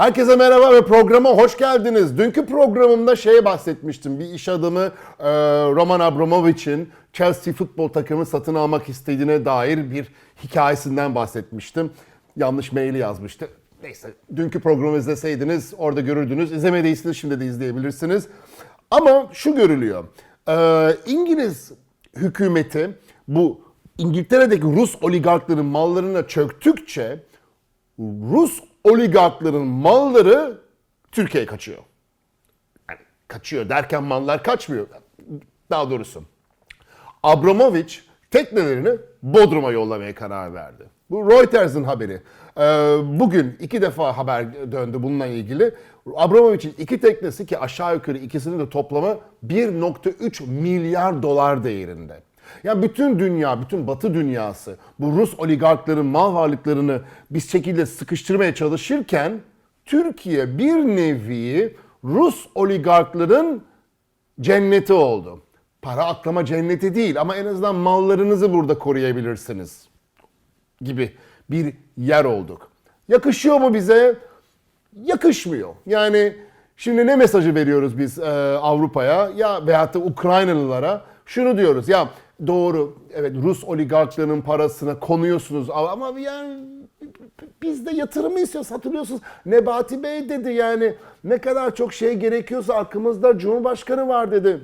Herkese merhaba ve programa hoş geldiniz. Dünkü programımda şeye bahsetmiştim. Bir iş adamı e, Roman Abramovich'in Chelsea futbol takımı satın almak istediğine dair bir hikayesinden bahsetmiştim. Yanlış maili yazmıştı. Neyse dünkü programı izleseydiniz orada görürdünüz. İzlemediyseniz şimdi de izleyebilirsiniz. Ama şu görülüyor. E, İngiliz hükümeti bu İngiltere'deki Rus oligarkların mallarına çöktükçe Rus oligarkların malları Türkiye'ye kaçıyor. Yani kaçıyor derken mallar kaçmıyor. Daha doğrusu Abramovich teknelerini Bodrum'a yollamaya karar verdi. Bu Reuters'ın haberi. Ee, bugün iki defa haber döndü bununla ilgili. Abramovich'in iki teknesi ki aşağı yukarı ikisinin de toplamı 1.3 milyar dolar değerinde. Yani bütün dünya, bütün batı dünyası bu Rus oligarkların mal varlıklarını bir şekilde sıkıştırmaya çalışırken Türkiye bir nevi Rus oligarkların cenneti oldu. Para aklama cenneti değil ama en azından mallarınızı burada koruyabilirsiniz gibi bir yer olduk. Yakışıyor mu bize? Yakışmıyor. Yani şimdi ne mesajı veriyoruz biz e, Avrupa'ya ya veyahut da Ukraynalılara? Şunu diyoruz ya doğru evet Rus oligarklarının parasına konuyorsunuz ama yani biz de yatırımı istiyoruz hatırlıyorsunuz. Nebati Bey dedi yani ne kadar çok şey gerekiyorsa arkamızda Cumhurbaşkanı var dedi.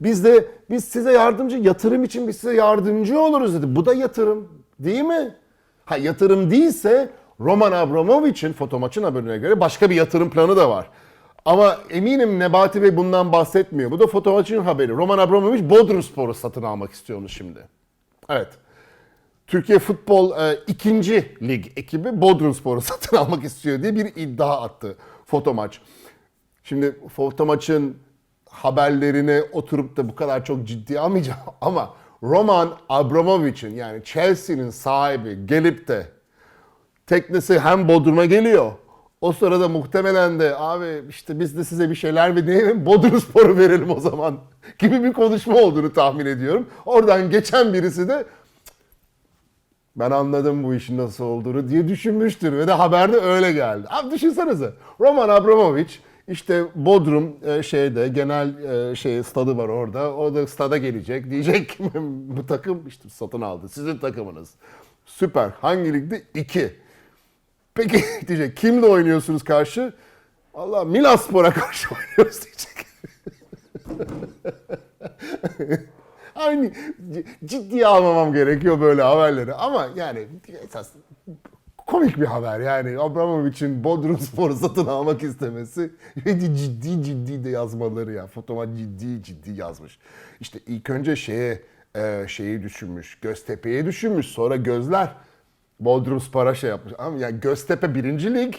Biz de biz size yardımcı yatırım için biz size yardımcı oluruz dedi. Bu da yatırım değil mi? Ha yatırım değilse Roman Abramovich'in fotomaçın haberine göre başka bir yatırım planı da var. Ama eminim Nebati Bey bundan bahsetmiyor. Bu da fotomaçın haberi. Roman Abramovich Bodrumspor'u satın almak istiyormuş şimdi. Evet. Türkiye Futbol e, 2. Lig ekibi Bodrumspor'u satın almak istiyor diye bir iddia attı fotomaç. Şimdi fotomaçın haberlerini oturup da bu kadar çok ciddiye almayacağım ama Roman Abramovich'in yani Chelsea'nin sahibi gelip de teknesi hem Bodrum'a geliyor. O sırada muhtemelen de abi işte biz de size bir şeyler ve diyelim Bodrum Spor'u verelim o zaman gibi bir konuşma olduğunu tahmin ediyorum. Oradan geçen birisi de ben anladım bu işin nasıl olduğunu diye düşünmüştür ve de haberde öyle geldi. Abi düşünsenize Roman Abramovich işte Bodrum e, şeyde genel e, şey stadı var orada. O da stada gelecek. Diyecek ki bu takım işte satın aldı. Sizin takımınız. Süper. Hangi ligde? 2. Peki diyecek kimle oynuyorsunuz karşı? Allah Milaspor'a karşı oynuyoruz diyecek. Aynı ciddiye almamam gerekiyor böyle haberleri ama yani esas komik bir haber yani Abramovich'in Bodrum Spor'u satın almak istemesi ve ciddi ciddi de yazmaları ya fotoğraf ciddi ciddi yazmış. İşte ilk önce şeye e, şeyi düşünmüş Göztepe'yi düşünmüş sonra gözler Bodrum Spor'a şey yapmış ama yani Göztepe birinci lig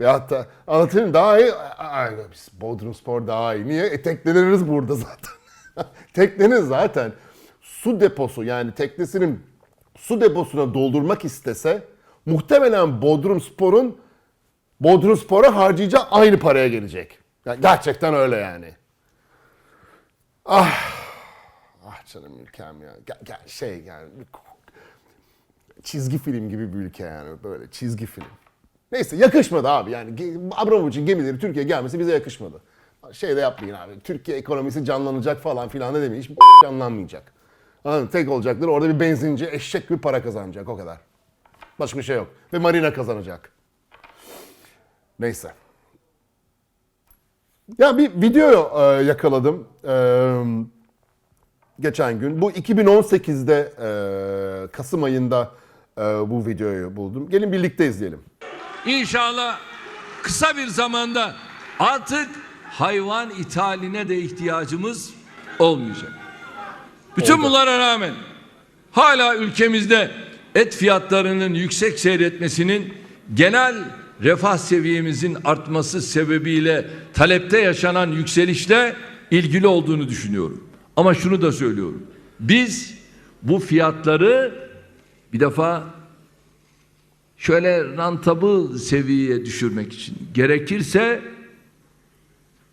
ve hatta anlatayım daha iyi Ay, biz Bodrum Spor daha iyi niye? E tekneleriniz burada zaten. Teknenin zaten su deposu yani teknesinin su deposuna doldurmak istese muhtemelen Bodrum Spor'un Bodrum Spor'a harcayacağı aynı paraya gelecek. Yani gerçekten öyle yani. Ah, ah canım ülkem ya. Gel, gel, şey yani çizgi film gibi bir ülke yani böyle çizgi film. Neyse yakışmadı abi yani Abramovich'in gemileri Türkiye gelmesi bize yakışmadı. Şey de yapmayın abi Türkiye ekonomisi canlanacak falan filan da demeyin hiç canlanmayacak. Anladın? Tek olacakları orada bir benzinci eşek bir para kazanacak o kadar. Başka bir şey yok. Ve marina kazanacak. Neyse. Ya bir video e, yakaladım e, geçen gün. Bu 2018'de e, Kasım ayında bu videoyu buldum. Gelin birlikte izleyelim. İnşallah kısa bir zamanda artık hayvan ithaline de ihtiyacımız olmayacak. Bütün Oldu. bunlara rağmen hala ülkemizde et fiyatlarının yüksek seyretmesinin genel refah seviyemizin artması sebebiyle talepte yaşanan yükselişle ilgili olduğunu düşünüyorum. Ama şunu da söylüyorum. Biz bu fiyatları bir defa şöyle rentable seviyeye düşürmek için gerekirse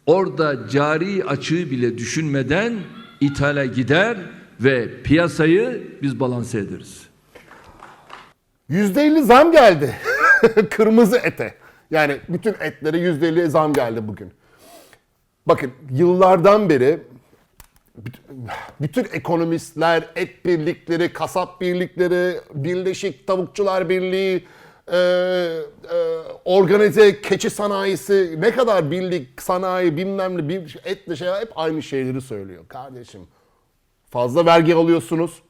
orada cari açığı bile düşünmeden ithale gider ve piyasayı biz balanse ederiz. %50 zam geldi kırmızı ete. Yani bütün etlere %50 zam geldi bugün. Bakın yıllardan beri bütün ekonomistler, et birlikleri, kasap birlikleri, Birleşik Tavukçular Birliği, e, e, organize keçi sanayisi, ne kadar birlik, sanayi, bilmem ne, bir etle şey hep aynı şeyleri söylüyor. Kardeşim fazla vergi alıyorsunuz.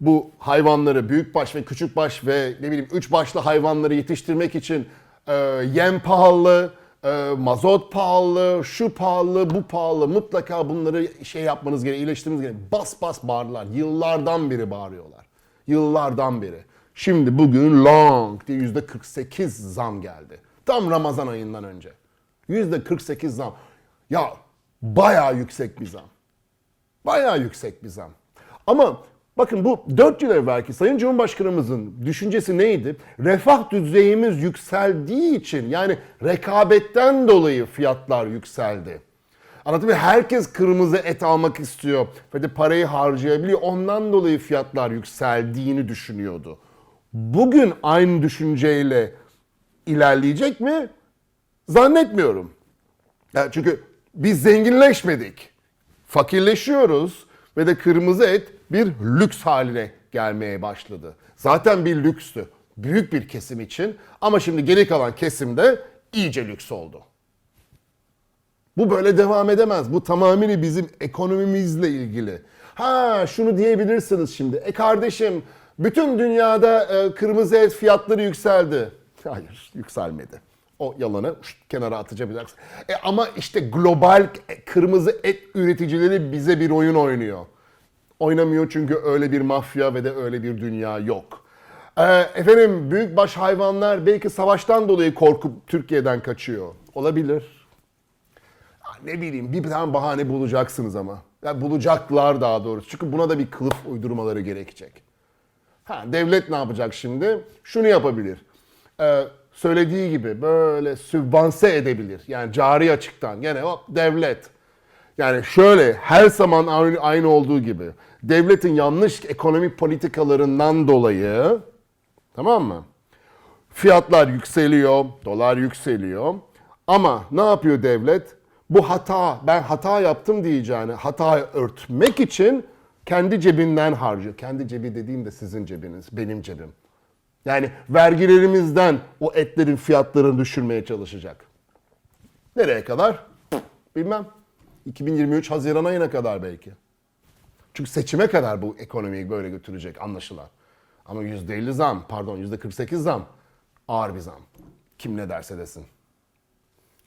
Bu hayvanları büyükbaş ve küçükbaş ve ne bileyim üç başlı hayvanları yetiştirmek için e, yem pahalı, e, mazot pahalı, şu pahalı, bu pahalı. Mutlaka bunları şey yapmanız gerekiyor, iyileştirmeniz gerekiyor. Bas bas bağırırlar. Yıllardan beri bağırıyorlar. Yıllardan beri. Şimdi bugün long diye yüzde 48 zam geldi. Tam Ramazan ayından önce. Yüzde 48 zam. Ya bayağı yüksek bir zam. Bayağı yüksek bir zam. Ama bakın bu 4 yıl evvelki Sayın Cumhurbaşkanımızın düşüncesi neydi? Refah düzeyimiz yükseldiği için yani rekabetten dolayı fiyatlar yükseldi. Mı? Herkes kırmızı et almak istiyor de parayı harcayabiliyor. Ondan dolayı fiyatlar yükseldiğini düşünüyordu. Bugün aynı düşünceyle ilerleyecek mi? Zannetmiyorum. Ya çünkü biz zenginleşmedik. Fakirleşiyoruz ve de kırmızı et bir lüks haline gelmeye başladı. Zaten bir lükstü. Büyük bir kesim için ama şimdi geri kalan kesimde iyice lüks oldu. Bu böyle devam edemez. Bu tamamıyla bizim ekonomimizle ilgili. Ha şunu diyebilirsiniz şimdi. E kardeşim bütün dünyada e, kırmızı et fiyatları yükseldi. Hayır yükselmedi. O yalanı şşt, kenara atacaksın. E ama işte global kırmızı et üreticileri bize bir oyun oynuyor. Oynamıyor çünkü öyle bir mafya ve de öyle bir dünya yok. Ee, efendim büyükbaş hayvanlar belki savaştan dolayı korkup Türkiye'den kaçıyor. Olabilir. Ne bileyim bir tane bahane bulacaksınız ama. Ya bulacaklar daha doğrusu. Çünkü buna da bir kılıf uydurmaları gerekecek. Ha, devlet ne yapacak şimdi? Şunu yapabilir. Ee, söylediği gibi böyle sübvanse edebilir. Yani cari açıktan. Gene hop devlet. Yani şöyle her zaman aynı, olduğu gibi. Devletin yanlış ekonomik politikalarından dolayı tamam mı? Fiyatlar yükseliyor, dolar yükseliyor. Ama ne yapıyor devlet? Bu hata, ben hata yaptım diyeceğini hatayı örtmek için kendi cebinden harcıyor. Kendi cebi dediğim de sizin cebiniz, benim cebim. Yani vergilerimizden o etlerin fiyatlarını düşürmeye çalışacak. Nereye kadar? Bilmem. 2023 Haziran ayına kadar belki. Çünkü seçime kadar bu ekonomiyi böyle götürecek anlaşılan. Ama %50 zam, pardon %48 zam ağır bir zam. Kim ne derse desin.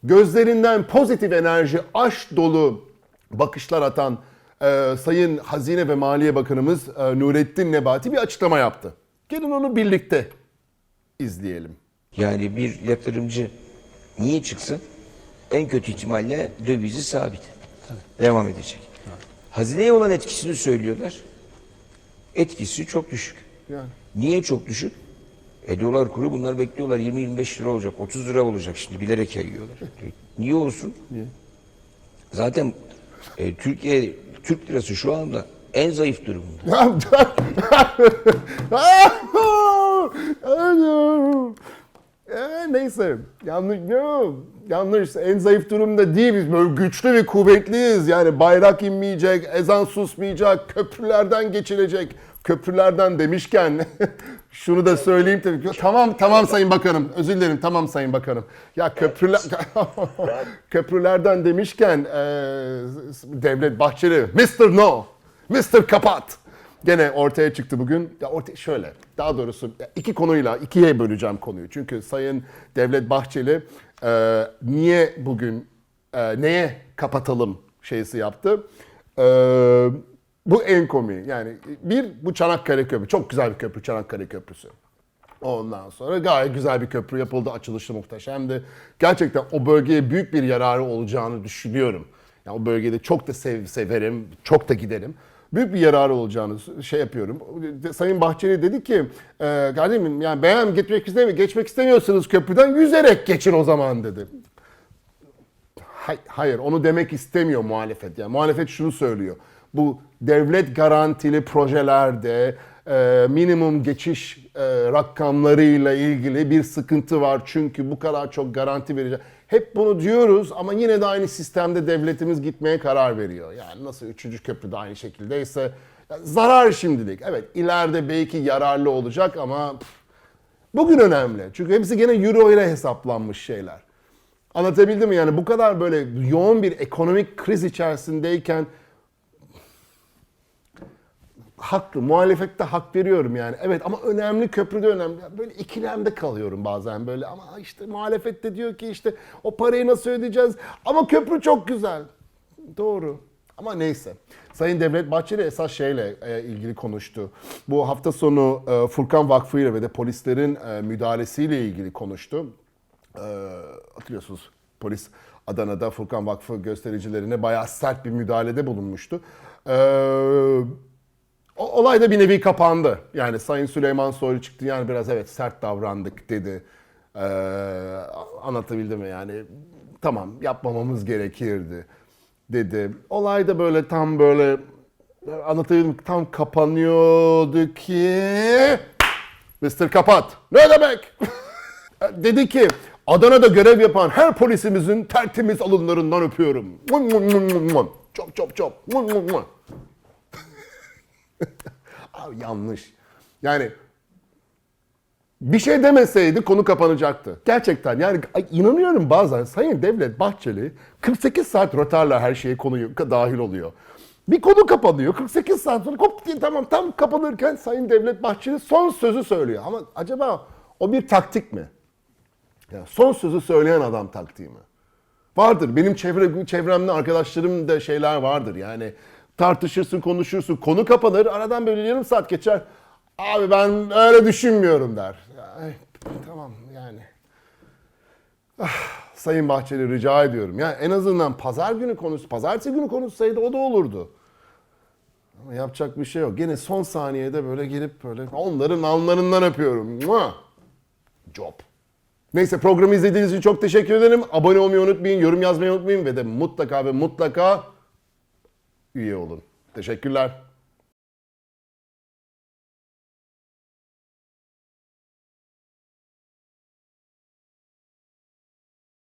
Gözlerinden pozitif enerji, aşk dolu bakışlar atan e, Sayın Hazine ve Maliye Bakanımız e, Nurettin Nebati bir açıklama yaptı. Gelin onu birlikte izleyelim. Yani bir yatırımcı niye çıksın? En kötü ihtimalle dövizi sabit. Devam edecek. Hazineye olan etkisini söylüyorlar. Etkisi çok düşük. Yani. Niye çok düşük? E dolar kuru bunlar bekliyorlar 20-25 lira olacak, 30 lira olacak şimdi bilerek yayıyorlar. Niye olsun? Niye? Zaten e, Türkiye Türk lirası şu anda en zayıf durumunda. Ee, neyse. Yanlış. Yanlış. En zayıf durumda değil. Biz böyle güçlü ve kuvvetliyiz. Yani bayrak inmeyecek ezan susmayacak köprülerden geçilecek. Köprülerden demişken şunu da söyleyeyim tabii tamam tamam sayın bakanım. Özür dilerim. Tamam sayın bakanım. Ya köprüler köprülerden demişken e, devlet Bahçeli Mr. No Mr. Kapat Gene ortaya çıktı bugün. Ya ortaya şöyle, daha doğrusu iki konuyla ikiye böleceğim konuyu. Çünkü Sayın Devlet Bahçeli e, niye bugün e, neye kapatalım şeysi yaptı. E, bu en komiği. Yani bir bu Çanakkale Köprü. Çok güzel bir köprü Çanakkale Köprüsü. Ondan sonra gayet güzel bir köprü yapıldı. Açılışı muhteşemdi. Gerçekten o bölgeye büyük bir yararı olacağını düşünüyorum. Yani o bölgede çok da sev, severim, çok da giderim. Büyük bir yararı olacağını şey yapıyorum. Sayın Bahçeli dedi ki, e, kardeşim yani beğen geçmek istemiyor, geçmek istemiyorsanız köprüden yüzerek geçin o zaman dedi. Hay- Hayır onu demek istemiyor muhalefet. Yani muhalefet şunu söylüyor. Bu devlet garantili projelerde e, minimum geçiş e, rakamlarıyla ilgili bir sıkıntı var. Çünkü bu kadar çok garanti verecek. Hep bunu diyoruz ama yine de aynı sistemde devletimiz gitmeye karar veriyor. Yani nasıl üçüncü köprü de aynı şekildeyse zarar şimdilik. Evet ileride belki yararlı olacak ama bugün önemli. Çünkü hepsi gene euro ile hesaplanmış şeyler. Anlatabildim mi? Yani bu kadar böyle yoğun bir ekonomik kriz içerisindeyken haklı. Muhalefette hak veriyorum yani. Evet ama önemli köprüde önemli. Böyle ikilemde kalıyorum bazen böyle ama işte muhalefette diyor ki işte o parayı nasıl ödeyeceğiz? Ama köprü çok güzel. Doğru. Ama neyse. Sayın Devlet Bahçeli esas şeyle e, ilgili konuştu. Bu hafta sonu e, Furkan Vakfı ile ve de polislerin e, müdahalesiyle ilgili konuştu. Hatırlıyorsunuz polis Adana'da Furkan Vakfı göstericilerine bayağı sert bir müdahalede bulunmuştu. E, o- olay da bir nevi kapandı. Yani Sayın Süleyman Soylu çıktı yani biraz evet sert davrandık dedi. Ee, anlatabildim mi yani tamam yapmamamız gerekirdi dedi. Olay da böyle tam böyle anlatabildim tam kapanıyordu ki Mr. Kapat. Ne demek? dedi ki Adana'da görev yapan her polisimizin tertemiz alınlarından öpüyorum. Çok çok çok. Abi yanlış. Yani bir şey demeseydi konu kapanacaktı. Gerçekten yani inanıyorum bazen Sayın Devlet Bahçeli 48 saat rötarla her şeye konuyu dahil oluyor. Bir konu kapanıyor. 48 saat sonra hop diye tamam tam kapanırken Sayın Devlet Bahçeli son sözü söylüyor. Ama acaba o bir taktik mi? Yani son sözü söyleyen adam taktiği mi? Vardır. Benim çevre, çevremde arkadaşlarım da şeyler vardır. Yani tartışırsın, konuşursun, konu kapanır. Aradan böyle yarım saat geçer. Abi ben öyle düşünmüyorum der. Ay, tamam yani. Ah, Sayın Bahçeli rica ediyorum. Ya en azından pazar günü konusu, pazartesi günü konuşsaydı o da olurdu. Ama yapacak bir şey yok. Gene son saniyede böyle gelip böyle onların alnlarından öpüyorum. Mua! Job. Neyse programı izlediğiniz için çok teşekkür ederim. Abone olmayı unutmayın, yorum yazmayı unutmayın ve de mutlaka ve mutlaka üye olun. Teşekkürler.